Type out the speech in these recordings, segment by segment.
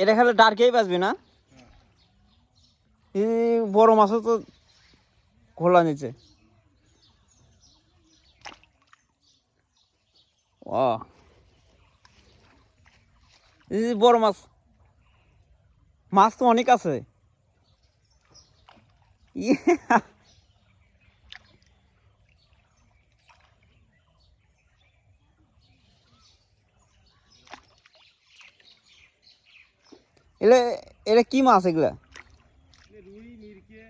এটা খেলে ডার্কেই বাঁচবে না? বড় মাছও তো খোলা নিচে। ও বড় মাছ। মাছ তো অনেক আছে। ইয়ে। এলে এটা কি মাছ এগুলা? রুই মিরকে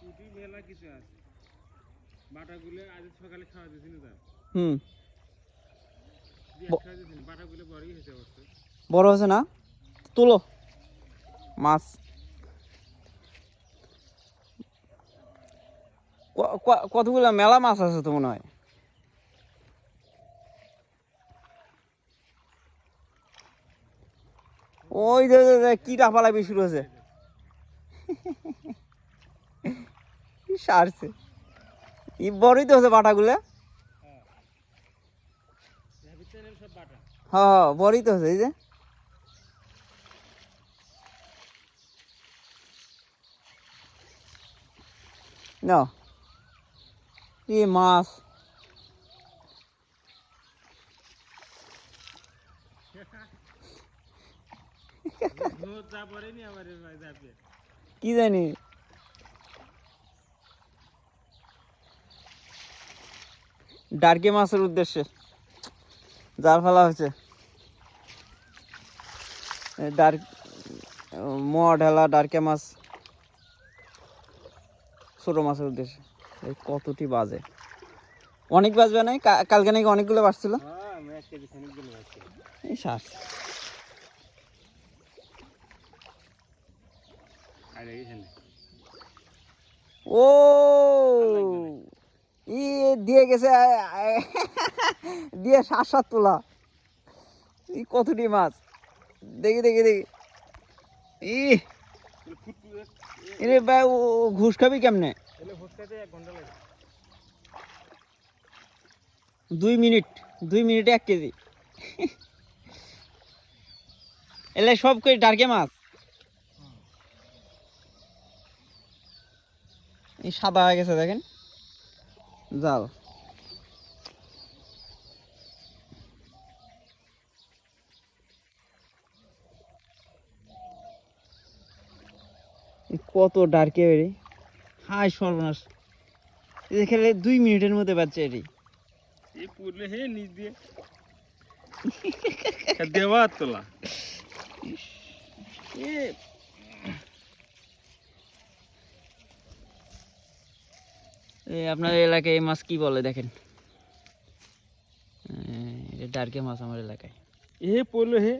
পুঁটি মেলা কিছু আছে। বাটাগুলো আজ সকালে খাওয়া দিয়েছিল তা? হুম। দিয়ে ব- খাওয়া দিয়েছিল বাটাগুলো বড়ই হয়েছে অবশ্য। বড় হয়েছে না? তুলো। মাছ। কতগুলো মেলা মাছ আছে তো মনে হয়? ওই যে কি ডাফালাবি শুরু হয়েছে। সারছে। ই বড়ই তো হচ্ছে বাটাগুলো বাটা হ্যাঁ হ্যাঁ বড়ই তো হচ্ছে এই যে। না এ মাছ ভোর যা পড়েনি আবার এর ভাই যাবে কি জানি? ডার্কে মাছের উদ্দেশ্যে জাল ফেলা হয়েছে। ডার্ক মোয়া ঢেলা ডার্কে মাছ ছোট মাছের উদ্দেশ্যে। এই কতটি বাজে। অনেক বাজবে না কা- কালকে নাকি অনেকগুলো বাজছিল? হ্যাঁ এই শ্বাস ও ই দিয়ে গেছে দিয়ে সাত সাত তোলা। ই কতটি মাছ? দেখি দেখি দেখি। ই এরে ভাই ও ঘুষ খাবি কেমনে? দুই মিনিট দুই মিনিটে এক কেজি। এলে সব কই ডার্কে মাছ। এই সাদা হয়ে গেছে দেখেন। জাল। কত ডার্কে বেরি হাই সর্বনাশ। খেলে দুই মিনিটের মধ্যে বাচ্চা এটি পুরলে হে নিচ দিয়ে। দেওয়া তোলা। আপনার এলাকায় মাছ কি বলে দেখেন? এটা ডার্কে মাছ আমার এলাকায়। এ পড়ল হে।